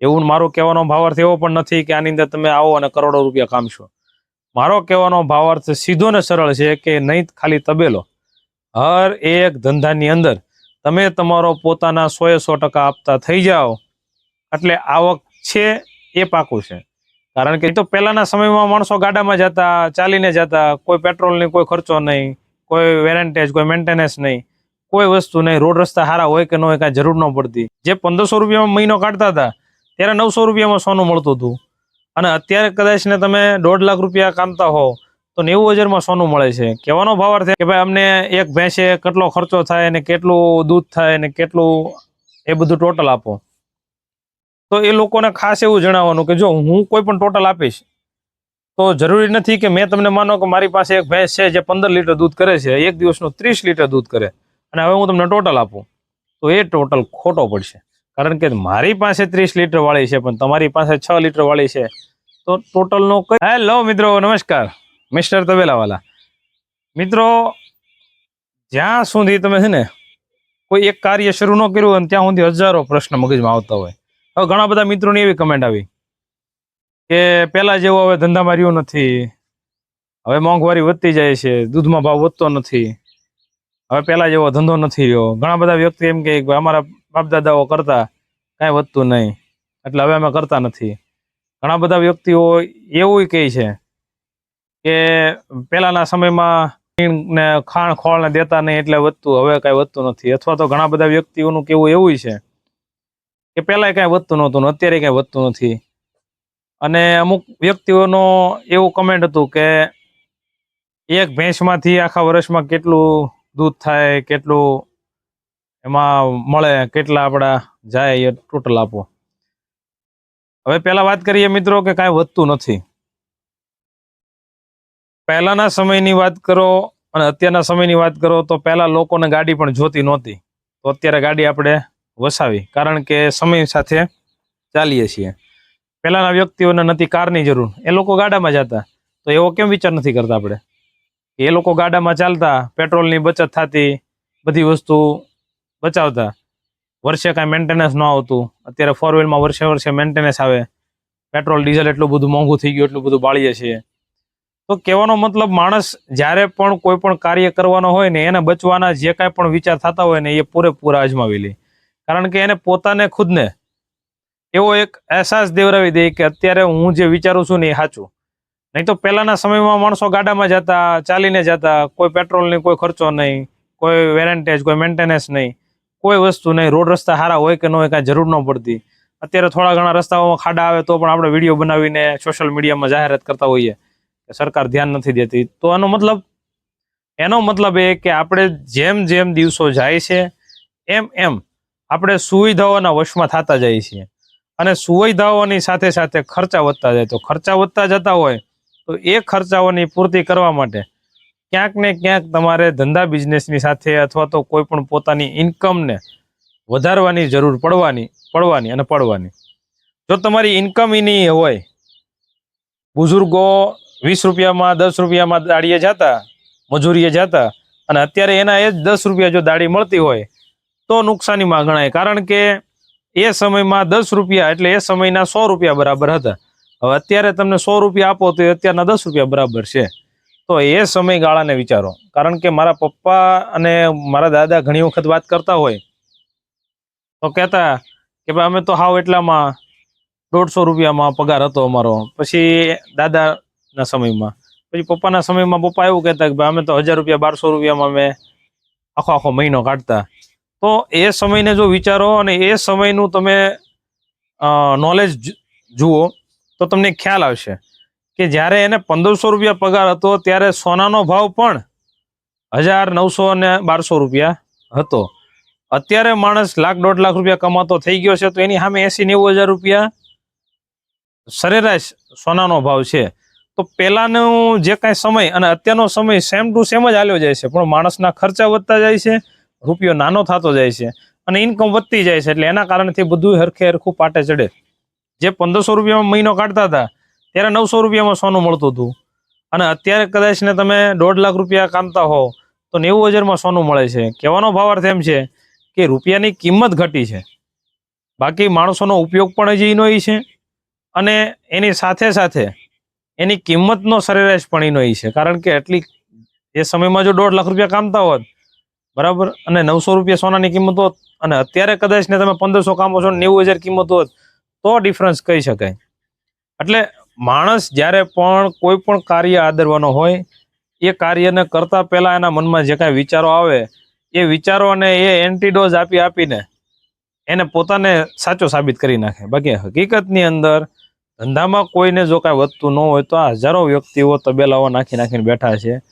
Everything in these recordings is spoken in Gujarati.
એવું મારો કહેવાનો ભાવાર્થ એવો પણ નથી કે આની અંદર તમે આવો અને કરોડો રૂપિયા કામશો મારો કહેવાનો ભાવાર્થ સીધો ને સરળ છે કે નહીં ખાલી તબેલો. હર એક ધંધાની અંદર તમે તમારો પોતાના સો એ સો ટકા આપતા થઈ જાઓ. એટલે આવક છે એ પાકું છે. કારણ કે તો પહેલાના સમયમાં માણસો ગાડામાં જતા, ચાલીને જતા, કોઈ પેટ્રોલની કોઈ ખર્ચો નહીં, કોઈ વેરેન્ટેજ, કોઈ મેન્ટેનન્સ નહીં, કોઈ વસ્તુ નહીં, રોડ રસ્તા સારા હોય કે ન હોય કાંઈ જરૂર ન પડતી. જે પંદરસો રૂપિયામાં મહિનો કાઢતા હતા ત્યારે નવસો રૂપિયામાં સોનું મળતું હતું. અને અત્યારે કદાચ ને તમે દોઢ લાખ રૂપિયા કામતા હો તો નેવું હજારમાં સોનું મળે છે. કહેવાનો ભાવાર્થ છે કે ભાઈ, અમને એક ભેંસે કેટલો ખર્ચો થાય અને કેટલું દૂધ થાય અને કેટલું એ બધું ટોટલ આપો. તો એ લોકોને ખાસ એવું જણાવવાનું કે જો હું કોઈ પણ ટોટલ આપીશ, તો જરૂરી નથી કે મેં તમને માનો કે મારી પાસે એક ભેંસ છે જે પંદર લીટર દૂધ કરે છે, એક દિવસનું ત્રીસ લીટર દૂધ કરે, અને હવે હું તમને ટોટલ આપું. તો એ ટોટલ ખોટો પડશે. કારણ કે મારી પાસે ત્રીસ લીટર વાળી છે, પણ તમારી પાસે છ લીટર વાળી છે. તો ટોટલનો કઈ હેલો મિત્રો, નમસ્કાર. મિસ્ટર તબેલાવાલા. મિત્રો, જ્યાં સુધી તમે છે ને કોઈ એક કાર્ય શરૂ ન કર્યું હોય ત્યાં સુધી હજારો પ્રશ્ન મગજમાં આવતા હોય. હવે ઘણા બધા મિત્રોની એવી કમેન્ટ આવી કે પહેલાં જેવો હવે ધંધામાં રહ્યું નથી. હવે મોંઘવારી વધતી જાય છે, દૂધમાં ભાવ વધતો નથી. હવે પહેલાં જેવો ધંધો નથી રહ્યો. ઘણા બધા વ્યક્તિ એમ કે અમારા બાપ દાદાઓ કરતા કાંઈ વધતું નહીં. એટલે હવે અમે કરતા નથી. ઘણા બધા વ્યક્તિઓ એવું કહે છે કે પહેલાંના સમયમાં ને ખાણ ખોળ ને દેતા નહીં એટલે વધતું, હવે કાંઈ વધતું નથી. અથવા તો ઘણા બધા વ્યક્તિઓનું કેવું એવું છે કે પહેલાંય કાંઈ વધતું નહોતું અત્યારે કાંઈ વધતું નથી. અને અમુક વ્યક્તિઓનો એવું કમેન્ટ હતું કે એક ભેંસમાંથી આખા વર્ષમાં કેટલું દૂધ થાય, કેટલું એમાં મળે કેટલા આપણા જાય એ ટોટલ આપો. હવે પહેલા વાત કરીએ મિત્રો કે કાંઈ વધતું નથી. પહેલાના સમયની વાત કરો અને અત્યારના સમયની વાત કરો તો પહેલા લોકોને ગાડી પણ જોતી નહોતી. તો અત્યારે ગાડી આપણે વસાવી. કારણ કે સમય સાથે ચાલીએ છીએ. પહેલાના વ્યક્તિઓને નથી કારની જરૂર. એ લોકો ગાડામાં જતા તો એવો કેમ વિચાર નથી કરતા આપણે? એ લોકો ગાડામાં ચાલતા, પેટ્રોલની બચત થતી, બધી વસ્તુ બચાવતા. વર્ષે કાંઈ મેન્ટેનન્સ ન આવતું. અત્યારે ફોર વ્હીલમાં વર્ષે વર્ષે મેન્ટેનન્સ આવે. પેટ્રોલ ડીઝલ એટલું બધું મોંઘું થઈ ગયું, એટલું બધું બાળીએ છીએ. તો કહેવાનો મતલબ માણસ જ્યારે પણ કોઈ પણ કાર્ય કરવાનો હોય ને, એને બચવાના જે કાંઈ પણ વિચાર થતા હોય ને, એ પૂરેપૂરા અજમાવી લે. કારણ કે એને પોતાને ખુદને. એવો એક અહેસાસ દેવરાવી દે કે અત્યારે હું જે વિચારું છું ને, એ સાચું. નહીં તો પહેલાના સમયમાં માણસો ગાડામાં જતા, ચાલીને જતા, કોઈ પેટ્રોલની કોઈ ખર્ચો નહીં, કોઈ વેરેન્ટેજ કોઈ મેન્ટેનન્સ નહીં. કોઈ વસ્તુ નહીં. રોડ રસ્તા સારા હોય કે ન હોય કાંઈ જરૂર ન પડતી. અત્યારે થોડા ઘણા રસ્તાઓમાં ખાડા આવે તો પણ આપણે વીડિયો બનાવીને સોશિયલ મીડિયામાં જાહેરાત કરતા હોઈએ. કે સરકાર ધ્યાન નથી દેતી. તો એનો મતલબ એનો મતલબ એ કે આપણે જેમ જેમ દિવસો જાય છે, એમ એમ આપણે સુવિધાઓના વશમાં થતા જઈએ છીએ. અને સુવિધાઓની સાથે સાથે ખર્ચા વધતા જાય. તો ખર્ચા વધતા જતા હોય તો એ ખર્ચાઓની પૂર્તિ કરવા માટે ક્યાંક ને ક્યાંક તમારે ધંધા બિઝનેસની સાથે અથવા તો કોઈ પણ પોતાની ઇન્કમને વધારવાની જરૂર પડવાની પડવાની અને પડવાની. જો તમારી ઇન્કમ એની હોય, બુઝુર્ગો વીસ રૂપિયામાં, દસ રૂપિયામાં દાડીએ જતા, મજૂરીએ જતા અને અત્યારે એના એ જ દસ રૂપિયા જો દાડી મળતી હોય, તો નુકસાનીમાં ગણાય. કારણ કે એ સમયમાં દસ રૂપિયા એટલે એ સમયના સો રૂપિયા બરાબર હતા. હવે અત્યારે તમને સો રૂપિયા આપો તો અત્યારના દસ રૂપિયા બરાબર છે. તો એ સમયગાળાને વિચારો. કારણ કે મારા પપ્પા અને મારા દાદા ઘણી વખત વાત કરતા હોય, તો કહેતા કે ભાઈ, અમે તો હાવ એટલામાં દોઢસો રૂપિયામાં પગાર હતો અમારો. પછી દાદાના સમયમાં, પછી પપ્પાના સમયમાં પપ્પા એવું કહેતા કે ભાઈ, અમે તો હજાર રૂપિયા, બારસો રૂપિયામાં અમે આખો આખો મહિનો કાઢતા. તો એ સમયને જો વિચારો અને એ સમયનું તમે નોલેજ જુઓ, તો તમને ખ્યાલ આવશે. કે જ્યારે એને પંદરસો રૂપિયા પગાર હતો, ત્યારે સોનાનો ભાવ પણ હજાર નવસો અને બારસો રૂપિયા હતો. અત્યારે માણસ લાખ દોઢ લાખ રૂપિયા કમાતો થઈ ગયો છે, તો એની સામે એસી નેવું હજાર રૂપિયા સરેરાશ સોનાનો ભાવ છે. તો પહેલાંનો જે કાંઈ સમય અને અત્યારનો સમય સેમ ટુ સેમ જ હાલ્યો જાય છે, પણ માણસના ખર્ચા વધતા જાય છે, રૂપિયો નાનો થતો જાય છે અને ઇન્કમ વધતી જાય છે, એટલે એના કારણથી બધું હરખે હરખું પાટે ચડે. જે પંદરસો રૂપિયામાં મહિનો કાઢતા હતા ત્યારે નવસો રૂપિયામાં સોનું મળતું હતું. અને અત્યારે કદાચ ને તમે દોઢ લાખ રૂપિયા કામતા હો તો નેવું હજારમાં સોનું મળે છે. કહેવાનો ભાવાર્થ એમ છે કે રૂપિયાની કિંમત ઘટી છે. બાકી માણસોનો ઉપયોગ પણ હજી એનો છે અને એની સાથે સાથે એની કિંમતનો સરેરાશ પણ એનો છે. કારણ કે એટલી એ સમયમાં જો દોઢ લાખ રૂપિયા કામતા હોત, બરાબર? અને નવસો રૂપિયા સોનાની કિંમત હોત, અને અત્યારે કદાચ ને તમે પંદરસો કામો છો નેવું હજાર કિંમત હોત, તો ડિફરન્સ કહી શકાય. એટલે માણસ જ્યારે પણ કોઈ પણ કાર્ય આદરવાનો હોય, એ કાર્યને કરતા પહેલાં એના મનમાં જે કાંઈ વિચારો આવે, એ વિચારોને એ એન્ટીડોઝ આપી આપીને એને પોતાને સાચો સાબિત કરી નાખે. બાકી હકીકતની અંદર ધંધામાં કોઈને જો કાંઈ વધતું ન હોય તો આ હજારો વ્યક્તિઓ તબેલાઓ નાખી નાખીને બેઠા છે.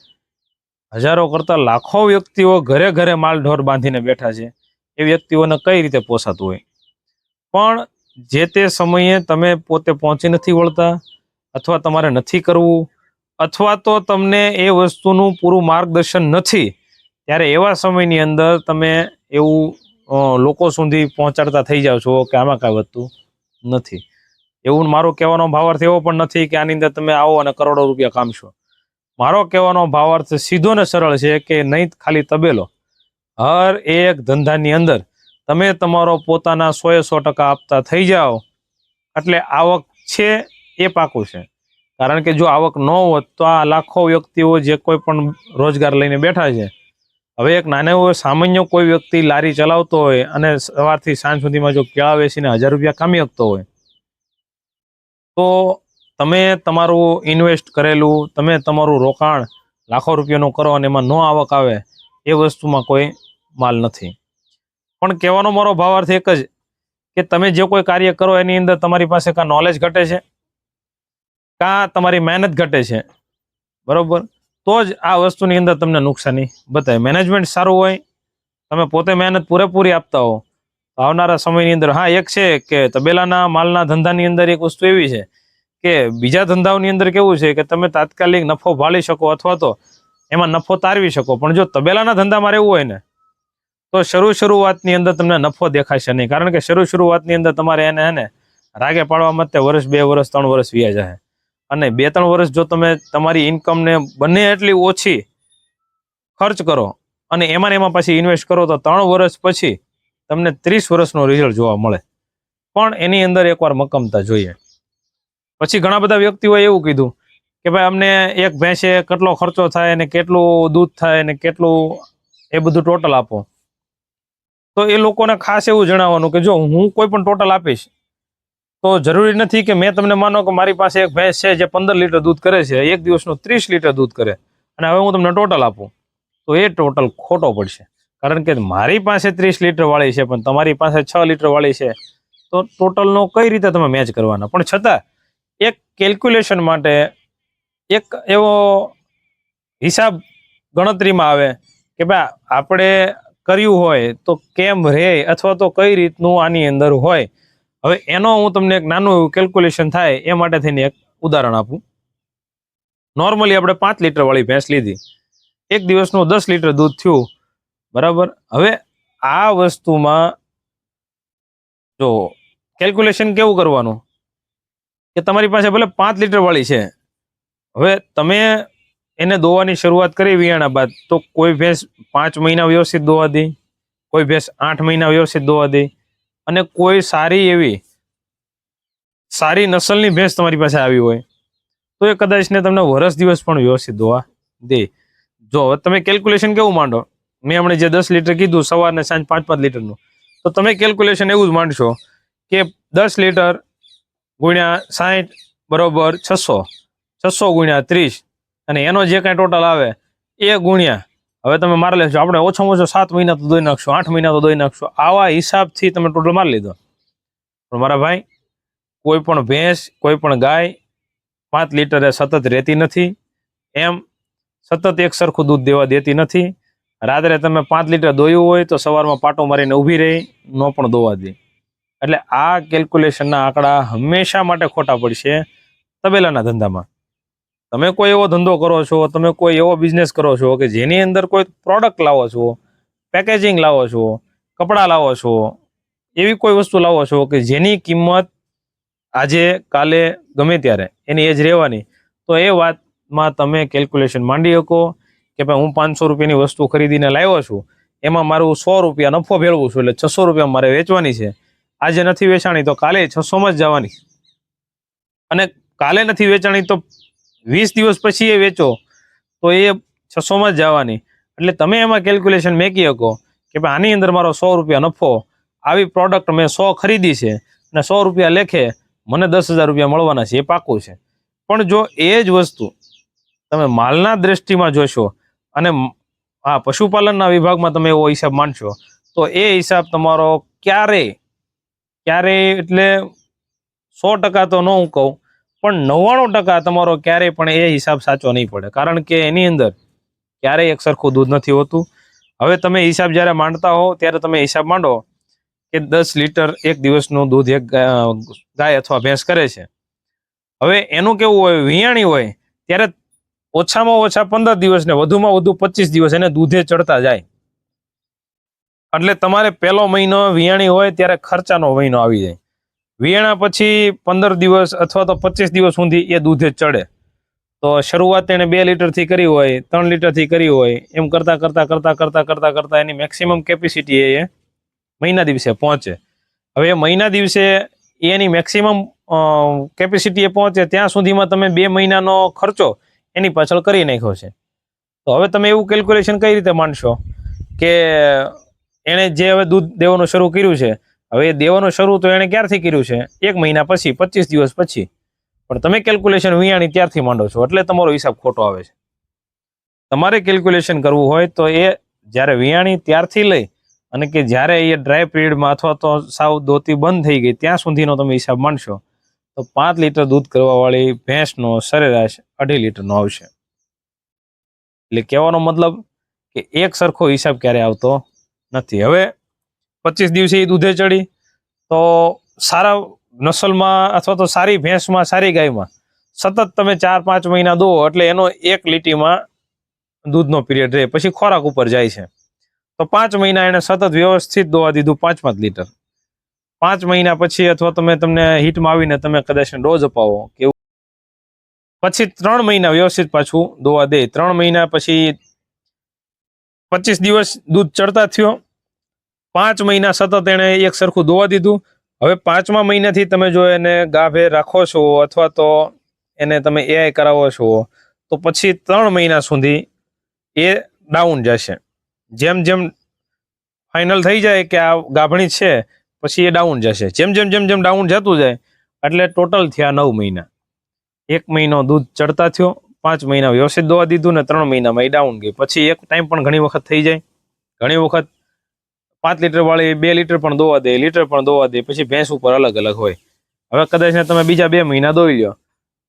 હજારો કરતાં લાખો વ્યક્તિઓ ઘરે ઘરે માલ ઢોર બાંધીને બેઠા છે. એ વ્યક્તિઓને કઈ રીતે પોસાતું હોય? પણ જે તે સમયે તમે પોતે પહોંચી નથી વળતા, અથવા તમારે નથી કરવું, અથવા તો તમને એ વસ્તુનું પૂરું માર્ગદર્શન નથી, ત્યારે એવા સમયની અંદર તમે એવું લોકો સુધી પહોંચાડતા થઈ જાઓ છો કે આમાં કાંઈ વધતું નથી. એવું મારો કહેવાનો ભાવાર્થ એવો પણ નથી કે આની અંદર તમે આવો અને કરોડો રૂપિયા કામશો. મારો કહેવાનો ભાવાર્થ સીધો ને સરળ છે કે નહીં, ખાલી તબેલો. હર એક ધંધાની અંદર તમે તમારો પોતાના સોએ સો ટકા આપતા થઈ જાઓ. એટલે આવક છે એ પાકું છે. કારણ કે જો આવક ન હોત તો આ લાખો વ્યક્તિઓ જે કોઈ પણ રોજગાર લઈને બેઠા છે. હવે એક નાનો એવો સામાન્ય કોઈ વ્યક્તિ લારી ચલાવતો હોય અને સવારથી સાંજ સુધીમાં જો કેળા વેચીને હજાર રૂપિયા કામી શકતો હોય. તો તમે તમારું ઇન્વેસ્ટ કરેલું, તમે તમારું રોકાણ લાખો રૂપિયાનું કરો અને એમાં નો આવક આવે, એ વસ્તુમાં કોઈ માલ નથી. પણ કહેવાનો મારો ભાવાર્થ એક જ કે તમે જે કોઈ કાર્ય કરો એની અંદર તમારી પાસે કાં નોલેજ ઘટે છે? કાં તમારી મહેનત ઘટે છે? બરોબર? તો જ આ વસ્તુની અંદર તમને નુકસાની બતાવે મેનેજમેન્ટ સારું હોય, તમે પોતે મહેનત પૂરેપૂરી આપતા હો આવનારા સમયની અંદર હા, એક છે કે તબેલાના માલના ધંધાની અંદર એક વસ્તુ એવી છે કે બીજા ધંધાઓની અંદર કેવું છે કે તમે તાત્કાલિક નફો ભાળી શકો અથવા તો એમાં નફો તારવી શકો. પણ જો તબેલાના ધંધામાં રહેવું હોય ને તો શરૂ શરૂઆતની અંદર તમને નફો દેખાશે નહીં. કારણ કે શરૂ શરૂઆતની અંદર તમારે એને એને રાગે પાડવા માટે વર્ષ બે વર્ષ ત્રણ વર્ષ વ્યા જાય. અને બે ત્રણ વર્ષ જો તમે તમારી ઇન્કમને બંને એટલી ઓછી ખર્ચ કરો અને એમાં એમાં પછી ઇન્વેસ્ટ કરો તો ત્રણ વર્ષ પછી તમને ત્રીસ વર્ષનો રિઝલ્ટ જોવા મળે. પણ એની અંદર એકવાર મક્કમતા જોઈએ. પછી ઘણા બધા વ્યક્તિઓએ એવું કીધું કે ભાઈ અમને એક ભેંસે કેટલો ખર્ચો થાય અને કેટલું દૂધ થાય અને કેટલું એ બધું ટોટલ આપો. તો એ લોકોને ખાસ એવું જણાવવાનું કે જો હું કોઈ પણ ટોટલ આપીશ, તો જરૂરી નથી કે મેં તમને માનો કે મારી પાસે એક ભેંસ છે જે પંદર લીટર દૂધ કરે છે, એક દિવસનું ત્રીસ લીટર દૂધ કરે અને હવે હું તમને ટોટલ આપું, તો એ ટોટલ ખોટો પડશે. કારણ કે મારી પાસે ત્રીસ લીટરવાળી છે, પણ તમારી પાસે છ લીટરવાળી છે, તો ટોટલનો કઈ રીતે તમે મેચ કરવાના? પણ છતાં, એક કેલ્ક્યુલેશન માટે એક એવો હિસાબ ગણતરીમાં આવે કે ભાઈ, આપણે કર્યું હોય તો કેમ રહે અથવા તો કઈ રીતનું આની અંદર હોય? હવે એનો હું તમને એક નાનું એવું કેલ્ક્યુલેશન થાય એ માટે થઈને એક ઉદાહરણ આપું. નોર્મલી આપણે પાંચ લીટર વાળી ભેંસ લીધી. એક દિવસનું દસ લીટર દૂધ થયું. બરાબર? હવે આ વસ્તુમાં જો કેલ્ક્યુલેશન કેવું કરવાનું? કે તમારી પાસે ભલે પાંચ લીટર વાળી છે. હવે તમે એને દોવાની શરૂઆત કરી વિયાણા બાદ. તો કોઈ ભેંસ પાંચ મહિના વ્યવસ્થિત દોવા દે, કોઈ ભેંસ આઠ મહિના વ્યવસ્થિત દોવા દે અને કોઈ સારી એવી, સારી નસલની ભેંસ તમારી પાસે આવી હોય, તો એ કદાચ ને તમને વરસ દિવસ પણ વ્યવસ્થિત દોવા દે. જો તમે કેલ્ક્યુલેશન કેવું માંડો? મેં હમણાં જે દસ લીટર કીધું, સવારને સાંજ પાંચ પાંચ લીટરનું. તો તમે કેલ્ક્યુલેશન એવું જ માંડશો કે દસ લીટર ગુણ્યા સાઠ બરોબર છસો છસો ગુણ્યા ત્રીસ અને એનો જે કાંઈ ટોટલ આવે, એ ગુણ્યા. હવે તમે મારી લેશો. આપણે ઓછામાં ઓછો સાત મહિના તો દોઈ નાખશો, આઠ મહિના તો દોઈ નાખશો. આવા હિસાબથી તમે ટોટલ મારી લીધો. પણ મારા ભાઈ, કોઈ પણ ભેંસ, કોઈ પણ ગાય પાંચ લીટરે સતત રહેતી નથી. એમ સતત એક સરખું દૂધ દેવા દેતી નથી. રાત્રે તમે પાંચ લીટર દોયું હોય તો સવારમાં પાટો મારીને ઊભી રહી, ન પણ દોવા દે. એટલે આ કેલ્ક્યુલેશનના આંકડા હંમેશા માટે ખોટા પડશે તબેલાના ધંધામાં. તમે કોઈ એવો ધંધો કરો છો, તમે કોઈ એવો બિઝનેસ કરો છો કે જેની અંદર કોઈ પ્રોડક્ટ લાવો છો પેકેજિંગ લાવો છો, કપડાં લાવો છો, એવી કોઈ વસ્તુ લાવો છો કે જેની કિંમત આજે, કાલે ગમે ત્યારે, એની એજ રહેવાની, તો એ વાતમાં તમે કેલ્ક્યુલેશન માંડી શકો કે ભાઈ હું પાંચસો રૂપિયાની વસ્તુ ખરીદીને લાવ્યો છું, એમાં મારું સો રૂપિયા નફો ભેળવું છું, એટલે છસો રૂપિયા મારે વેચવાની છે. આજે નથી વેચાણી તો કાલે છસોમાં જ જવાની. અને કાલે નથી વેચાણી તો વીસ દિવસ પછી એ વેચો, તો એ છસોમાં જ જવાની. એટલે તમે એમાં કેલ્ક્યુલેશન મેકી શકો કે ભાઈ આની અંદર મારો સો રૂપિયા નફો, આવી પ્રોડક્ટ મેં સો ખરીદી છે અને સો રૂપિયા લેખે મને દસ હજાર રૂપિયા મળવાના છે, એ પાકું છે. પણ જો એ જ વસ્તુ તમે માલના દ્રષ્ટિમાં જોશો અને હા, પશુપાલનના વિભાગમાં તમે એવો હિસાબ માનશો, તો એ હિસાબ તમારો ક્યારે ક્યારે એટલે સો ટકા તો ન હું કહું પણ નવ્વાણું ટકા તમારો ક્યારેય પણ એ હિસાબ સાચો નહીં પડે. કારણ કે એની અંદર ક્યારેય એક સરખું દૂધ નથી હોતું. હવે તમે હિસાબ જ્યારે માંડતા હો, ત્યારે તમે હિસાબ માંડો કે દસ લીટર એક દિવસનું દૂધ એક ગાય અથવા ભેંસ કરે છે. હવે એનું કેવું હોય, વિયાણી હોય, ત્યારે ઓછામાં ઓછા પંદર દિવસ ને વધુમાં વધુ પચીસ દિવસ એને દૂધે ચડતા જાય. એટલે તમારે પહેલો મહિનો વિયાણી હોય, ત્યારે ખર્ચાનો મહિનો આવી જાય. વિયાણા પછી પંદર દિવસ અથવા તો પચીસ દિવસ સુધી એ દૂધે ચડે. તો શરૂઆત એણે બે લીટરથી કરી હોય, ત્રણ લીટરથી કરી હોય, એમ કરતાં કરતાં કરતાં કરતાં કરતાં કરતાં એની મેક્સિમમ કેપેસિટી એ મહિના દિવસે પહોંચે. હવે મહિના દિવસે એની મેક્સિમમ કેપેસિટી એ પહોંચે ત્યાં સુધીમાં તમે બે મહિનાનો ખર્ચો એની પાછળ કરી નાખ્યો છે. તો હવે તમે એવું કેલ્ક્યુલેશન કઈ રીતે માનશો? કે એણે જે હવે દૂધ દેવાનું શરૂ કર્યું છે હવે દેવાનું શરૂ તો એણે ક્યારથી કર્યું છે? એક મહિના પછી, પચીસ દિવસ પછી. પણ તમે કેલ્ક્યુલેશન વિયાણી ત્યારથી માંડો છો, એટલે તમારો હિસાબ ખોટો આવે છે. તમારે કેલ્ક્યુલેશન કરવું હોય તો એ જ્યારે વિયાણી ત્યારથી લઈ અને કે જ્યારે એ ડ્રાય પીરિયડમાં અથવા તો સાવ દોતી બંધ થઈ ગઈ, ત્યાં સુધીનો તમે હિસાબ માંડશો તો પાંચ લીટર દૂધ કરવાવાળી ભેંસનો સરેરાશ અઢી લીટરનો આવશે. એટલે કહેવાનો મતલબ કે એક સરખો હિસાબ ક્યારે આવતો નથી. હવે પચીસ દિવસે એ દૂધે ચડી. તો સારા નસલમાં અથવા તો સારી ભેંસમાં, સારી ગાયમાં સતત તમે ચાર, પાંચ મહિના દો એટલે એનો એક લીટીમાં દૂધનો પીરિયડ રહે. પછી ખોરાક ઉપર જાય છે. તો પાંચ મહિના એને સતત વ્યવસ્થિત દોવા દીધું પાંચ પાંચ લીટર. પાંચ મહિના પછી અથવા તમે તમને હીટમાં આવીને તમે કદાચ ડોઝ અપાવો કે પછી ત્રણ મહિના વ્યવસ્થિત પાછું દોવા દે. ત્રણ મહિના પછી પચીસ દિવસ દૂધ ચડતા થયો. પાંચ મહિના સતત એને એક સરખું દોવા દીધું. હવે પાંચમા મહિનાથી તમે જો એને ગાભે રાખો છો અથવા તો એને તમે એઆઈ કરાવો છો, તો પછી ત્રણ મહિના સુધી એ ડાઉન જશે. જેમ જેમ ફાઇનલ થઈ જાય કે આ ગાભણી છે, પછી એ ડાઉન જશે. જેમ જેમ જેમ જેમ ડાઉન જતું જાય, એટલે ટોટલ થયા નવ મહિના. એક મહિનો દૂધ ચડતા થયો, પાંચ મહિના વ્યવસ્થિત દોવા દીધું ને ત્રણ મહિનામાં એ ડાઉન ગઈ પછી એક ટાઈમ પણ ઘણી વખત થઈ જાય. ઘણી વખત પાંચ લીટર વાળી બે લીટર પણ દોવા દે, લીટર પણ દોવા દે, પછી ભેંસ ઉપર અલગ અલગ હોય. હવે કદાચ તમે બીજા બે મહિના દોઈ લો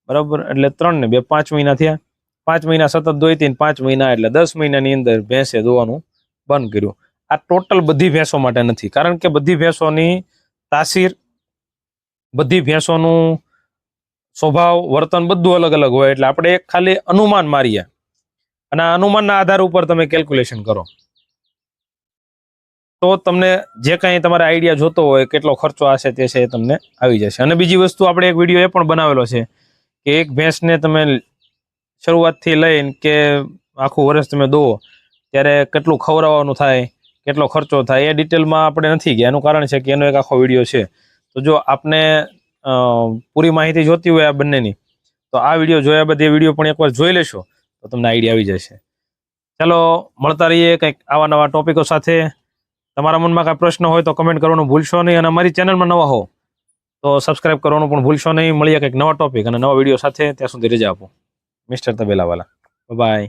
બરાબર? એટલે ત્રણ ને બે, પાંચ મહિના થયા. પાંચ મહિના સતત દોઈતી પાંચ મહિના એટલે દસ મહિનાની અંદર ભેંસે દોવાનું બંધ કર્યું. આ ટોટલ બધી ભેંસો માટે નથી. કારણ કે બધી ભેંસોની તાસીર, બધી ભેંસોનું સ્વભાવ, વર્તન બધું અલગ અલગ હોય. એટલે આપણે એક ખાલી અનુમાન મારીએ. અને અનુમાનના આધાર ઉપર તમે કેલ્ક્યુલેશન કરો. તો તમને જે કાંઈ તમારે આઈડિયા જોતો હોય, કેટલો ખર્ચો આશે તે છે એ તમને આવી જશે. અને બીજી વસ્તુ આપણે એક વીડિયો એ પણ બનાવેલો છે કે એક ભેંસને તમે શરૂઆતથી લઈને કે આખું વર્ષ તમે દો ત્યારે કેટલું ખવડાવવાનું થાય, કેટલો ખર્ચો થાય, એ ડિટેલમાં આપણે નથી ગયા. એનું કારણ છે કે એનો એક આખો વીડિયો છે. તો જો આપને પૂરી માહિતી જોતી હોય આ બંનેની, તો આ વીડિયો જોયા બાદ વીડિયો પણ એકવાર જોઈ લેશો, તો તમને આઈડિયા આવી જશે. ચાલો, મળતા રહીએ કંઈક આવા નવા ટોપિકો સાથે. તમારા મનમાં કાંઈ પ્રશ્ન હોય તો કમેન્ટ કરવાનું ભૂલશો નહીં અને અમારી ચેનલમાં નવા હો, તો સબસ્ક્રાઇબ કરવાનું પણ ભૂલશો નહીં. મળીએ કંઈક નવા ટોપિક અને નવા વીડિયો સાથે ત્યાં સુધી રજા આપો. મિસ્ટર તબેલાવાલા. બાય